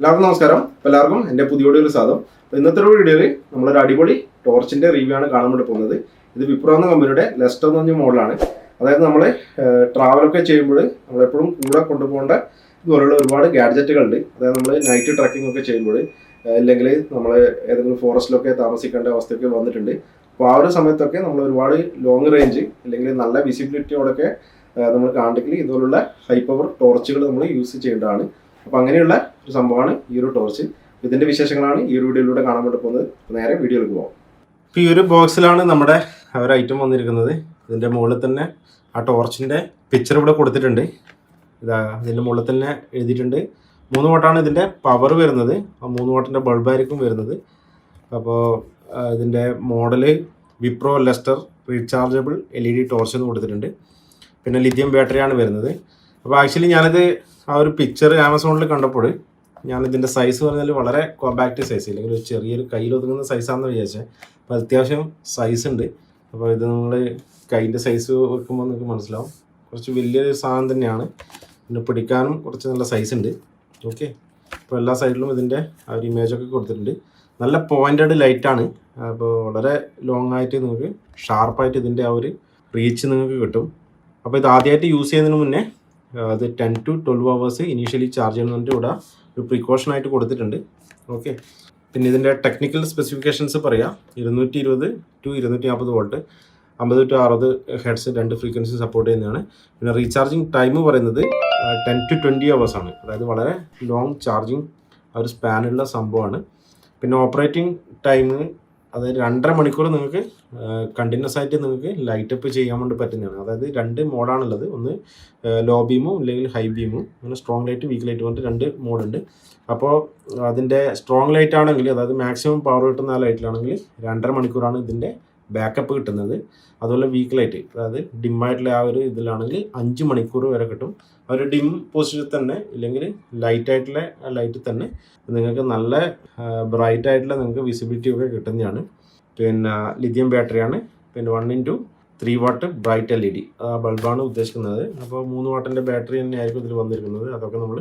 എല്ലാവർക്കും നമസ്കാരം. എല്ലാവർക്കും എന്റെ പുതിയ വീഡിയോയിൽ സ്വാഗതം. ഇന്നത്തെ ഒരു വീഡിയോയിൽ നമ്മളൊരു അടിപൊളി ടോർച്ചിന്റെ റിവ്യൂ ആണ് കാണാൻ വേണ്ടി പോകുന്നത്. ഇത് വിപ്രോ എന്ന കമ്പനിയുടെ ലെസ്റ്റർ എന്ന് പറഞ്ഞ മോഡലാണ് അതായത് നമ്മൾ ട്രാവലൊക്കെ ചെയ്യുമ്പോൾ നമ്മളെപ്പോഴും കൂടെ കൊണ്ടുപോകേണ്ട ഇതുപോലുള്ള ഒരുപാട് ഗാഡ്ജറ്റുകളുണ്ട് അതായത് നമ്മൾ നൈറ്റ് ട്രക്കിംഗ് ഒക്കെ ചെയ്യുമ്പോൾ അല്ലെങ്കിൽ നമ്മൾ ഏതെങ്കിലും ഫോറസ്റ്റിലൊക്കെ താമസിക്കേണ്ട അവസ്ഥയൊക്കെ വന്നിട്ടുണ്ട്. അപ്പോൾ ആ ഒരു സമയത്തൊക്കെ നമ്മൾ ഒരുപാട് ലോങ് റേഞ്ച് അല്ലെങ്കിൽ നല്ല വിസിബിലിറ്റിയോടൊക്കെ നമ്മൾ കാണണമെങ്കിൽ ഇതുപോലുള്ള ഹൈ പവർ ടോർച്ചുകൾ നമ്മൾ യൂസ് ചെയ്യേണ്ടതാണ്. അപ്പോൾ അങ്ങനെയുള്ള ഒരു സംഭവമാണ് ഈ ഒരു ടോർച്ച് ഇതിന്റെ വിശേഷങ്ങളാണ് ഈ ഒരു വീഡിയോയിലൂടെ കാണാൻ വേണ്ടി പോകുന്നത്. നേരെ വീഡിയോയിലേക്ക് പോകാം ഇപ്പോൾ ഈ ഒരു ബോക്സിലാണ് നമ്മുടെ ഒരു ഐറ്റം വന്നിരിക്കുന്നത്. ഇതിന്റെ മുകളിൽ തന്നെ ആ ടോർച്ചിന്റെ പിക്ചർ ഇവിടെ കൊടുത്തിട്ടുണ്ട്. ഇതാ ഇതിന്റെ മുകളിൽ തന്നെ എഴുതിയിട്ടുണ്ട്. മൂന്ന് വാട്ടാണ് ഇതിന്റെ പവർ വരുന്നത്. ആ മൂന്ന് വാട്ടിന്റെ ബൾബായിരിക്കും വരുന്നത്. അപ്പോൾ ഇതിന്റെ model Wipro Lester rechargeable L E D torch എന്ന് കൊടുത്തിട്ടുണ്ട്. പിന്നെ ലിഥിയം ബാറ്ററിയാണ് വരുന്നത്. അപ്പോൾ ആക്ച്വലി ഞാനിത് ആ ഒരു പിക്ചർ ആമസോണിൽ കണ്ടപ്പോൾ ഞാൻ ഇതിന്റെ സൈസ് പറഞ്ഞാൽ വളരെ കോമ്പാക്റ്റ് സൈസ് അല്ലെങ്കിൽ ഒരു ചെറിയൊരു കയ്യിൽ ഒതുങ്ങുന്ന സൈസാണെന്ന് വിചാരിച്ചത് അപ്പോൾ അത്യാവശ്യം സൈസ് ഉണ്ട്. അപ്പോൾ ഇത് നമ്മൾ കൈന്റെ സൈസ് വെക്കുമ്പോൾ നിങ്ങൾക്ക് മനസ്സിലാവും. കുറച്ച് വലിയൊരു സാധനം തന്നെയാണ്. പിന്നെ പിടിക്കാനും കുറച്ച് നല്ല സൈസ് ഉണ്ട്. ഓക്കെ അപ്പോൾ എല്ലാ സൈഡിലും ഇതിന്റെ ആ ഒരു ഇമേജൊക്കെ കൊടുത്തിട്ടുണ്ട്. നല്ല പോയിന്റഡ് ലൈറ്റാണ് അപ്പോൾ വളരെ ലോങ് ആയിട്ട് നിങ്ങൾക്ക് ഷാർപ്പായിട്ട് ഇതിന്റെ ആ ഒരു റീച്ച് നിങ്ങൾക്ക് കിട്ടും. അപ്പോൾ ഇത് ആദ്യമായിട്ട് യൂസ് ചെയ്യുന്നതിന് മുന്നേ അത് ten to twelve hours initially charge ചെയ്യുന്നതിന്റെ ഇവിടെ ഒരു പ്രിക്കോഷൻ ആയിട്ട് കൊടുത്തിട്ടുണ്ട്. ഓക്കെ പിന്നെ ഇതിന്റെ ടെക്നിക്കൽ സ്പെസിഫിക്കേഷൻസ് പറയാം. ഇരുന്നൂറ്റി ഇരുപത് ടു ഇരുന്നൂറ്റി നാൽപ്പത് വോൾട്ട് അമ്പത് ടു അറുപത് ഹെഡ്സ് രണ്ട് ഫ്രീക്വൻസി സപ്പോർട്ട് ചെയ്യുന്നതാണ്. പിന്നെ റീചാർജിങ് ടൈം പറയുന്നത് ടെൻ ടു ട്വന്റി ആണ്. അതായത് വളരെ ലോങ് ചാർജിങ് ആ ഒരു സ്പാനുള്ള സംഭവമാണ്. പിന്നെ ഓപ്പറേറ്റിംഗ് ടൈം അതായത് രണ്ടര മണിക്കൂർ നിങ്ങൾക്ക് കണ്ടിന്യൂസ് ആയിട്ട് നിങ്ങൾക്ക് ലൈറ്റ് അപ്പ് ചെയ്യാൻ വേണ്ടി പറ്റുന്നതാണ്. അതായത് രണ്ട് മോഡാണുള്ളത് ഒന്ന് ലോ ബീമും അല്ലെങ്കിൽ ഹൈ ബീമും അങ്ങനെ സ്ട്രോങ് ലൈറ്റ് വീക്ക് ലൈറ്റ് പറഞ്ഞിട്ട് രണ്ട് മോഡുണ്ട് അപ്പോൾ അതിന്റെ സ്ട്രോങ് ലൈറ്റ് ആണെങ്കിൽ അതായത് മാക്സിമം പവർ കിട്ടുന്ന ആ ലൈറ്റിലാണെങ്കിൽ രണ്ടര മണിക്കൂറാണ് ഇതിന്റെ ബാക്കപ്പ് കിട്ടുന്നത്. അതുപോലെ വീക്ക് ലൈറ്റ് അതായത് ഡിമ്മായിട്ടുള്ള ആ ഒരു ഇതിലാണെങ്കിൽ അഞ്ച് മണിക്കൂർ വരെ കിട്ടും. ഒരു ഡിം പൊസിഷനിൽ തന്നെ ഇല്ലെങ്കിൽ ലൈറ്റ് ആയിട്ടുള്ള ലൈറ്റിൽ തന്നെ നിങ്ങൾക്ക് നല്ല ബ്രൈറ്റ് ആയിട്ടുള്ള നിങ്ങൾക്ക് വിസിബിലിറ്റി ഒക്കെ കിട്ടുന്നതാണ്. പിന്നെ ലിഥിയം ബാറ്ററിയാണ് പിന്നെ one into three watt bright L E D ആ ബൾബാണ് ഉദ്ദേശിക്കുന്നത്. അപ്പോൾ മൂന്ന് വാട്ടിന്റെ ബാറ്ററി തന്നെയായിരിക്കും ഇതിൽ വന്നിരിക്കുന്നത്. അതൊക്കെ നമ്മൾ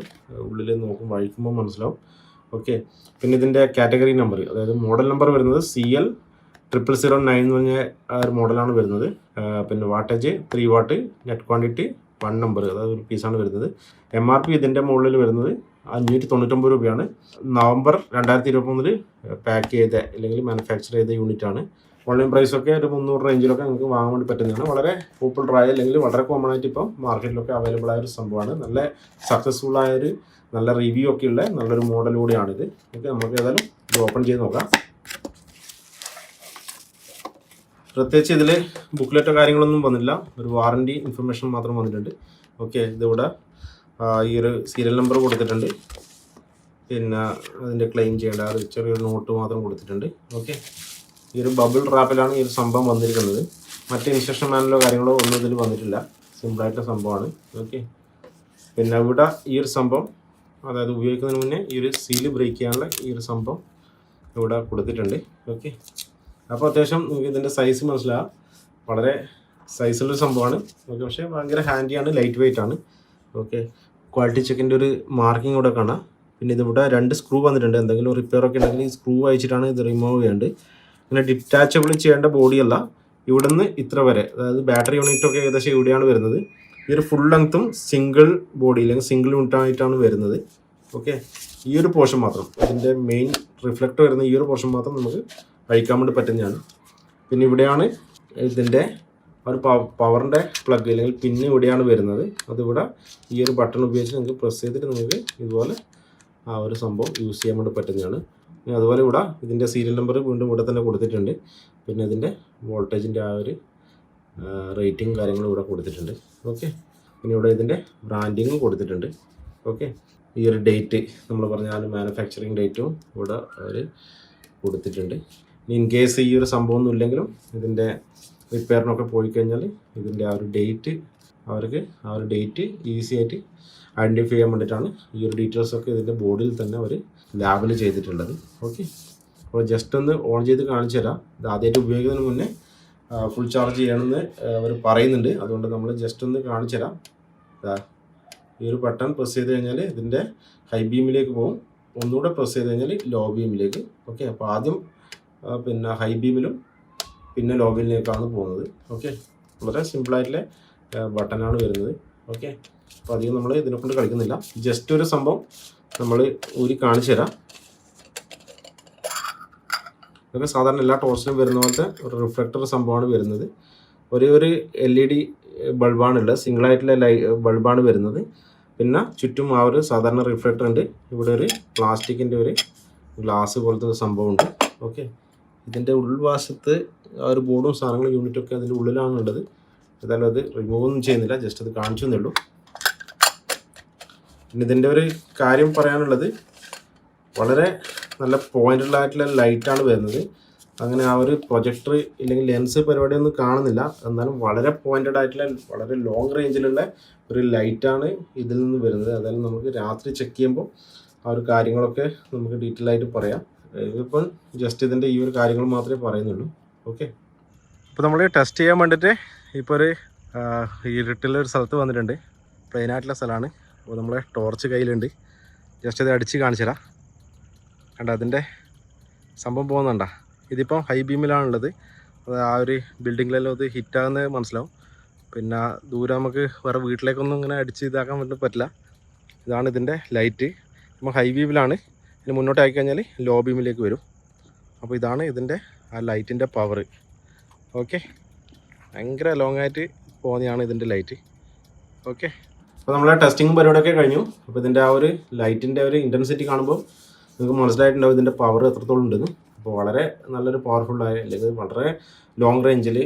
ഉള്ളിൽ നോക്കും വഴിക്കുമ്പോൾ മനസ്സിലാവും. ഓക്കെ പിന്നെ ഇതിന്റെ കാറ്റഗറി നമ്പർ അതായത് മോഡൽ നമ്പർ വരുന്നത് C L triple zero nine എന്ന് പറഞ്ഞ ആ ഒരു മോഡലാണ് വരുന്നത്. പിന്നെ wattage three watt net quantity one number അതായത് ഒരു പീസാണ് വരുന്നത്. എം ആർ പി ഇതിന്റെ മുകളിൽ വരുന്നത് അഞ്ഞൂറ്റി തൊണ്ണൂറ്റൊമ്പത് രൂപയാണ്. നവംബർ രണ്ടായിരത്തി ഇരുപത്തൊന്നിൽ പാക്ക് ചെയ്ത അല്ലെങ്കിൽ മാനുഫാക്ചർ ചെയ്ത യൂണിറ്റ് ആണ്. ഓൺലൈൻ പ്രൈസൊക്കെ ഒരു മുന്നൂറ് റേഞ്ചിലൊക്കെ നിങ്ങൾക്ക് വാങ്ങാൻ വേണ്ടി പറ്റുന്നതാണ്. വളരെ പോപ്പുലർ ആയ അല്ലെങ്കിൽ വളരെ കോമൺ ആയിട്ട് ഇപ്പം മാർക്കറ്റിലൊക്കെ അവൈലബിൾ ആയ ഒരു സംഭവമാണ്. നല്ല സക്സസ്ഫുൾ ആയൊരു നല്ല റിവ്യൂ ഒക്കെ ഉള്ള നല്ലൊരു മോഡൽ കൂടിയാണിത്. ഓക്കെ നമുക്ക് ഏതായാലും ഇത് ഓപ്പൺ ചെയ്ത് നോക്കാം. പ്രത്യേകിച്ച് ഇതിൽ ബുക്ക്ലെറ്റോ കാര്യങ്ങളൊന്നും വന്നില്ല. ഒരു വാറണ്ടി ഇൻഫർമേഷൻ മാത്രം വന്നിട്ടുണ്ട്. ഓക്കെ ഇതിവിടെ ഈ ഒരു സീരിയൽ നമ്പർ കൊടുത്തിട്ടുണ്ട്. പിന്നെ അതിന്റെ ക്ലെയിം ചെയ്യേണ്ട ഒരു ചെറിയൊരു നോട്ട് മാത്രം കൊടുത്തിട്ടുണ്ട്. ഓക്കെ ഈ ഒരു ബബിൾ റാപ്പിലാണ് ഈ ഒരു സംഭവം വന്നിരിക്കുന്നത്. മറ്റ് ഇൻസ്ട്രക്ഷൻ മാനിലോ കാര്യങ്ങളോ ഒന്നും ഇതിൽ വന്നിട്ടില്ല. സിമ്പിളായിട്ടുള്ള സംഭവമാണ്. ഓക്കെ പിന്നെ ഇവിടെ ഈ ഒരു സംഭവം അതായത് ഉപയോഗിക്കുന്നതിന് മുന്നേ ഈ ഒരു സീൽ ബ്രേക്ക് ചെയ്യാനുള്ള ഈ ഒരു സംഭവം ഇവിടെ കൊടുത്തിട്ടുണ്ട്. ഓക്കെ അപ്പോൾ അത്യാവശ്യം നിങ്ങൾക്ക് ഇതിന്റെ സൈസ് മനസ്സിലാകാം വളരെ സൈസുള്ളൊരു സംഭവമാണ്. ഓക്കെ പക്ഷേ ഭയങ്കര ഹാൻഡിയാണ് ലൈറ്റ് വെയിറ്റ് ആണ്. ഓക്കെ ക്വാളിറ്റി ചെക്കിന്റെ ഒരു മാർക്കിംഗ് ഇവിടെ കാണാം. പിന്നെ ഇതിവിടെ രണ്ട് സ്ക്രൂ വന്നിട്ടുണ്ട്. എന്തെങ്കിലും റിപ്പയർ ഒക്കെ ഉണ്ടെങ്കിൽ ഈ സ്ക്രൂ അയച്ചിട്ടാണ് ഇത് റിമൂവ് ചെയ്യേണ്ടത്. പിന്നെ ഡിറ്റാച്ചബിൾ ചെയ്യേണ്ട ബോഡിയല്ല ഇവിടെ നിന്ന് ഇത്ര വരെ. അതായത് ബാറ്ററി യൂണിറ്റ് ഒക്കെ ഏകദേശം ഇവിടെയാണ് വരുന്നത്. ഇതൊരു ഫുൾ ലെങ്ത്തും സിംഗിൾ ബോഡി അല്ലെങ്കിൽ സിംഗിൾ യൂണിറ്റ് ആയിട്ടാണ് വരുന്നത്. ഓക്കെ ഈ ഒരു പോർഷൻ മാത്രം. ഇതിന്റെ മെയിൻ റിഫ്ലക്ട് വരുന്ന ഈ ഒരു പോർഷൻ മാത്രം നമുക്ക് അഴിക്കാൻ വേണ്ടി പറ്റുന്നതാണ്. പിന്നെ ഇവിടെയാണ് ഇതിന്റെ ഒരു പവറിന്റെ പ്ലഗ് അല്ലെങ്കിൽ പിന്ന് ഇവിടെയാണ് വരുന്നത്. അതിവിടെ ഈ ഒരു ബട്ടൺ ഉപയോഗിച്ച് നിങ്ങൾക്ക് പ്രസ് ചെയ്തിട്ട് നിങ്ങൾക്ക് ഇതുപോലെ ആ ഒരു സംഭവം യൂസ് ചെയ്യാൻ വേണ്ടി പറ്റുന്നതാണ്. പിന്നെ അതുപോലെ ഇവിടെ ഇതിന്റെ സീരിയൽ നമ്പർ വീണ്ടും ഇവിടെ തന്നെ കൊടുത്തിട്ടുണ്ട്. പിന്നെ ഇതിന്റെ വോൾട്ടേജിന്റെ ആ ഒരു റേറ്റിംഗ് കാര്യങ്ങളും ഇവിടെ കൊടുത്തിട്ടുണ്ട്. ഓക്കെ പിന്നെ ഇവിടെ ഇതിന്റെ ബ്രാൻഡിങ്ങും കൊടുത്തിട്ടുണ്ട്. ഓക്കെ ഈ ഒരു ഡേറ്റ് നമ്മൾ പറഞ്ഞ ആ ഒരു മാനുഫാക്ചറിങ് ഡേറ്റും ഇവിടെ അവർ കൊടുത്തിട്ടുണ്ട്. ഇൻ കേസ് ഈ ഒരു സംഭവം ഒന്നും ഇല്ലെങ്കിലും ഇതിന്റെ റിപ്പയറിനൊക്കെ പോയി കഴിഞ്ഞാൽ ഇതിന്റെ ആ ഒരു ഡേറ്റ് അവർക്ക് ആ ഒരു ഡേറ്റ് ഈസി ആയിട്ട് ഐഡന്റിഫൈ ചെയ്യാൻ വേണ്ടിയിട്ടാണ് ഈ ഒരു ഡീറ്റെയിൽസൊക്കെ ഇതിന്റെ ബോർഡിൽ തന്നെ അവർ ലാബിൽ ചെയ്തിട്ടുള്ളത്. ഓക്കെ അപ്പോൾ ജസ്റ്റ് ഒന്ന് ഓൺ ചെയ്ത് കാണിച്ചു തരാം. ഇത് ആദ്യമായിട്ട് ഉപയോഗിക്കുന്നതിന് മുന്നേ ഫുൾ ചാർജ് ചെയ്യണമെന്ന് അവർ പറയുന്നുണ്ട്. അതുകൊണ്ട് നമ്മൾ ജസ്റ്റ് ഒന്ന് കാണിച്ചു തരാം. ഈ ഒരു ബട്ടൺ പ്രസ് ചെയ്ത് കഴിഞ്ഞാൽ ഇതിന്റെ ഹൈ ബീമിലേക്ക് പോകും. ഒന്നുകൂടെ പ്രസ് ചെയ്ത് കഴിഞ്ഞാൽ ലോ ബീമിലേക്ക് ഓക്കെ അപ്പോൾ ആദ്യം പിന്നെ ഹൈ ബീമിലും പിന്നെ ലോ ബീമിലേക്കാണ് പോകുന്നത്. ഓക്കെ വളരെ സിമ്പിളായിട്ടുള്ള ബട്ടനാണ് വരുന്നത്. ഓക്കെ അപ്പോൾ അധികം നമ്മൾ ഇതിനെ കൊണ്ട് കളിക്കുന്നില്ല. ജസ്റ്റ് ഒരു സംഭവം നമ്മൾ ഊരി കാണിച്ചു തരാം. ഇതൊക്കെ സാധാരണ എല്ലാ ടോർച്ചിനും വരുന്ന പോലത്തെ ഒരു റിഫ്ലക്ടർ സംഭവമാണ് വരുന്നത്. ഒരേ ഒരു എൽ ഇ ഡി ബൾബാണുള്ളത് സിംഗിളായിട്ടുള്ള ലൈ ബൾബാണ് വരുന്നത്. പിന്നെ ചുറ്റും ആ ഒരു സാധാരണ റിഫ്ലക്ടർ ഉണ്ട്. ഇവിടെ ഒരു പ്ലാസ്റ്റിക്കിന്റെ ഒരു ഗ്ലാസ് പോലത്തെ സംഭവമുണ്ട്. ഓക്കെ ഇതിന്റെ ഉൾവശത്ത് ആ ഒരു ബോർഡും സാധനങ്ങളും യൂണിറ്റൊക്കെ അതിന്റെ ഉള്ളിലാണ് ഉള്ളത് ഏതായാലും അത് റിമൂവ് ഒന്നും ചെയ്യുന്നില്ല ജസ്റ്റ് അത് കാണിച്ചു തന്നുള്ളൂ പിന്നെ ഇതിന്റെ ഒരു കാര്യം പറയാനുള്ളത് വളരെ നല്ല പോയിന്റുള്ള ആയിട്ടുള്ള ലൈറ്റാണ് വരുന്നത്. അങ്ങനെ ആ ഒരു പ്രൊജക്ടർ ഇല്ലെങ്കിൽ ലെൻസ് പരിപാടിയൊന്നും കാണുന്നില്ല. എന്നാലും വളരെ പോയിന്റഡ് ആയിട്ടുള്ള വളരെ ലോങ് റേഞ്ചിലുള്ള ഒരു ലൈറ്റാണ് ഇതിൽ നിന്ന് വരുന്നത്. അതായത് നമുക്ക് രാത്രി ചെക്ക് ചെയ്യുമ്പോൾ ആ ഒരു കാര്യങ്ങളൊക്കെ നമുക്ക് ഡീറ്റെയിൽ ആയിട്ട് പറയാം. ഇതിപ്പോൾ ജസ്റ്റ് ഇതിന്റെ ഈ ഒരു കാര്യങ്ങൾ മാത്രമേ പറയുന്നുള്ളൂ. ഓക്കെ ഇപ്പോൾ നമ്മൾ ടെസ്റ്റ് ചെയ്യാൻ വേണ്ടിയിട്ട് ഇപ്പോൾ ഒരു ഒരു സ്ഥലത്ത് വന്നിട്ടുണ്ട്. പ്ലെയിൻ ആയിട്ടുള്ള സ്ഥലമാണ്. അപ്പോൾ നമ്മളെ ടോർച്ച് കയ്യിലുണ്ട്. ജസ്റ്റ് ഇത് അടിച്ച് കാണിച്ചു തരാം കണ്ട അതിന്റെ സംഭവം പോകുന്നുണ്ട? ഇതിപ്പം ഹൈ ബീമിലാണുള്ളത് അത് ആ ഒരു ബിൽഡിങ്ങിലെല്ലാം അത് ഹിറ്റാകുന്നത് മനസ്സിലാവും. പിന്നെ ദൂരെ നമുക്ക് വേറെ വീട്ടിലേക്കൊന്നും ഇങ്ങനെ അടിച്ച് ഇതാക്കാൻ പറ്റില്ല. ഇതാണ് ഇതിന്റെ ലൈറ്റ് ഇപ്പം ഹൈ ബീമിലാണ് ഇനി മുന്നോട്ട് ആയിക്കഴിഞ്ഞാൽ ലോ ബീമിലേക്ക് വരും. അപ്പോൾ ഇതാണ് ഇതിന്റെ ആ ലൈറ്റിന്റെ പവർ ഓക്കെ ഭയങ്കര ലോങ് ആയിട്ട് പോകുന്നതാണ് ഇതിന്റെ ലൈറ്റ് ഓക്കെ അപ്പോൾ നമ്മളെ ടെസ്റ്റിംഗ് പരിപാടിയൊക്കെ കഴിഞ്ഞു. അപ്പോൾ ഇതിന്റെ ആ ഒരു ലൈറ്റിന്റെ ഒരു ഇന്റൻസിറ്റി കാണുമ്പോൾ നിങ്ങൾക്ക് മനസ്സിലായിട്ടുണ്ടാവും ഇതിന്റെ പവർ എത്രത്തോളം ഉണ്ടെന്ന്. അപ്പോൾ വളരെ നല്ലൊരു പവർഫുള്ളായ അല്ലെങ്കിൽ വളരെ ലോങ് റേഞ്ചിൽ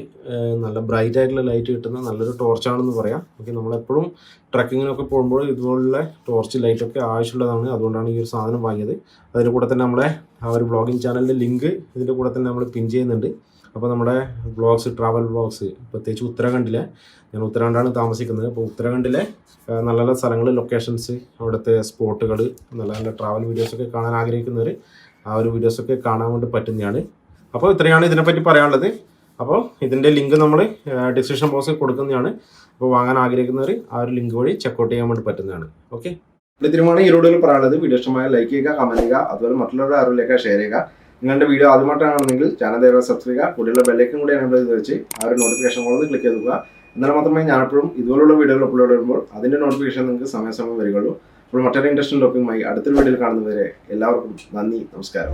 നല്ല ബ്രൈറ്റ് ആയിട്ടുള്ള ലൈറ്റ് കിട്ടുന്ന നല്ലൊരു ടോർച്ചാണെന്ന് പറയാം. ഓക്കെ നമ്മളെപ്പോഴും ട്രക്കിങ്ങിനൊക്കെ പോകുമ്പോൾ ഇതുപോലുള്ള ടോർച്ച് ലൈറ്റൊക്കെ ആവശ്യമുള്ളതാണ്. അതുകൊണ്ടാണ് ഈ ഒരു സാധനം വാങ്ങിയത്. അതിന്റെ കൂടെ തന്നെ നമ്മളെ ആ ഒരു ബ്ലോഗിങ് ചാനലിന്റെ ലിങ്ക് ഇതിന്റെ കൂടെ തന്നെ നമ്മൾ പിൻ ചെയ്യുന്നുണ്ട്. അപ്പോൾ നമ്മുടെ ബ്ലോഗ്സ് ട്രാവൽ ബ്ലോഗ്സ് പ്രത്യേകിച്ച് ഉത്തരാഖണ്ഡിലെ ഞാൻ ഉത്തരാഖണ്ഡാണ് താമസിക്കുന്നത്. അപ്പോൾ ഉത്തരാഖണ്ഡിലെ നല്ല നല്ല സ്ഥലങ്ങൾ ലൊക്കേഷൻസ് അവിടുത്തെ സ്പോട്ടുകൾ നല്ല നല്ല ട്രാവൽ വീഡിയോസൊക്കെ കാണാൻ ആഗ്രഹിക്കുന്നവർ ആ ഒരു വീഡിയോസൊക്കെ കാണാൻ വേണ്ടി പറ്റുന്നതാണ്. അപ്പോൾ ഇത്രയാണ് ഇതിനെപ്പറ്റി പറയാനുള്ളത്. അപ്പോൾ ഇതിന്റെ ലിങ്ക് നമ്മൾ ഡിസ്ക്രിപ്ഷൻ ബോക്സിൽ കൊടുക്കുന്നതാണ്. അപ്പോൾ വാങ്ങാൻ ആഗ്രഹിക്കുന്നവർ ആ ഒരു ലിങ്ക് വഴി ചെക്കൗട്ട് ചെയ്യാൻ വേണ്ടി പറ്റുന്നതാണ്. ഓക്കെ ഇതിനുമാണ് ഈ റോഡിൽ പറയാനുള്ളത് വീഡിയോ ഇഷ്ടമായ ലൈക്ക് ചെയ്യുക കമന്റ് ചെയ്യുക അതുപോലെ മറ്റുള്ളവരുടെ അറിവിലേക്ക് ഷെയർ ചെയ്യുക. നിങ്ങളുടെ വീഡിയോ ആദ്യമായിട്ടാണെങ്കിൽ ചാനൽ ദയവായി സബ്സ്ക്രൈബ് ചെയ്യുക. കൂടുതലുള്ള ബെല്ലേക്കും കൂടി എനേബിൾ ചെയ്ത് വെച്ച് ആ ഒരു നോട്ടിഫിക്കേഷൻ ഒന്ന് ക്ലിക്ക് ചെയ്ത് എന്നാൽ മാത്രമേ ഞാൻ എപ്പോഴും ഇതുപോലുള്ള വീഡിയോകൾ അപ്ലോഡ് ചെയ്യുമ്പോൾ അതിന്റെ നോട്ടിഫിക്കേഷൻ നിങ്ങൾക്ക് സമയസമയം വരികയുള്ളൂ. അപ്പോൾ മറ്റൊരു ഇൻട്രസ്റ്റിംഗ് ടോപ്പിക്കുമായി അടുത്തൊരു വീഡിയോയിൽ കാണുന്നവരെ എല്ലാവർക്കും നന്ദി നമസ്കാരം.